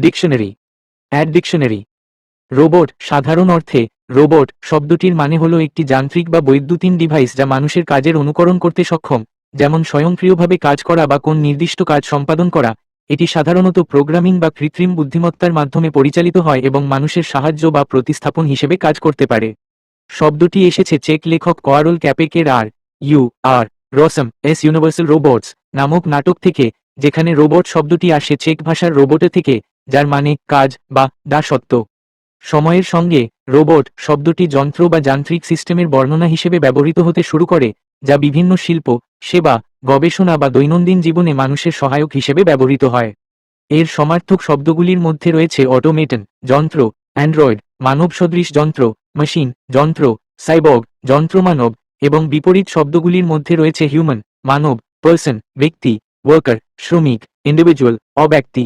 Dictionary add dictionary robot সাধারণ অর্থে robot শব্দটির মানে হল একটি যান্ত্রিক বা বৈদ্যুতিন ডিভাইস যা মানুষের কাজের অনুকরণ করতে সক্ষম, যেমন স্বয়ংক্রিয়ভাবে কাজ করা বা কোন নির্দিষ্ট কাজ সম্পাদন করা। এটি সাধারণত প্রোগ্রামিং বা কৃত্রিম বুদ্ধিমত্তার মাধ্যমে পরিচালিত হয় এবং মানুষের সাহায্য বা প্রতিস্থাপন হিসেবে কাজ করতে পারে। শব্দটি এসেছে চেক লেখক Karel ক্যাপেকের R, U, R, Rossum's Universal Robots নামক নাটক থেকে, যেখানে রোবট শব্দটি আসে চেক ভাষার রোবটে থেকে। যার মানে কাজ বা দাসত্ব সময়ের সঙ্গে রোবট শব্দটি যন্ত্র বা যান্ত্রিক সিস্টেমের বর্ণনা হিসেবে ব্যবহৃত হতে শুরু করে, যা বিভিন্ন শিল্প, সেবা, গবেষণা বা দৈনন্দিন জীবনে মানুষের সহায়ক হিসেবে ব্যবহৃত হয়। এর সমার্থক শব্দগুলির মধ্যে রয়েছে অটোমেটন যন্ত্র অ্যান্ড্রয়েড মানব সদৃশ যন্ত্র মেশিন যন্ত্র সাইবর্গ যন্ত্রমানব এবং বিপরীত শব্দগুলির মধ্যে রয়েছে হিউম্যান মানব পার্সন ব্যক্তি ওয়ার্কার শ্রমিক ইন্ডিভিজুয়াল অব্যক্তি।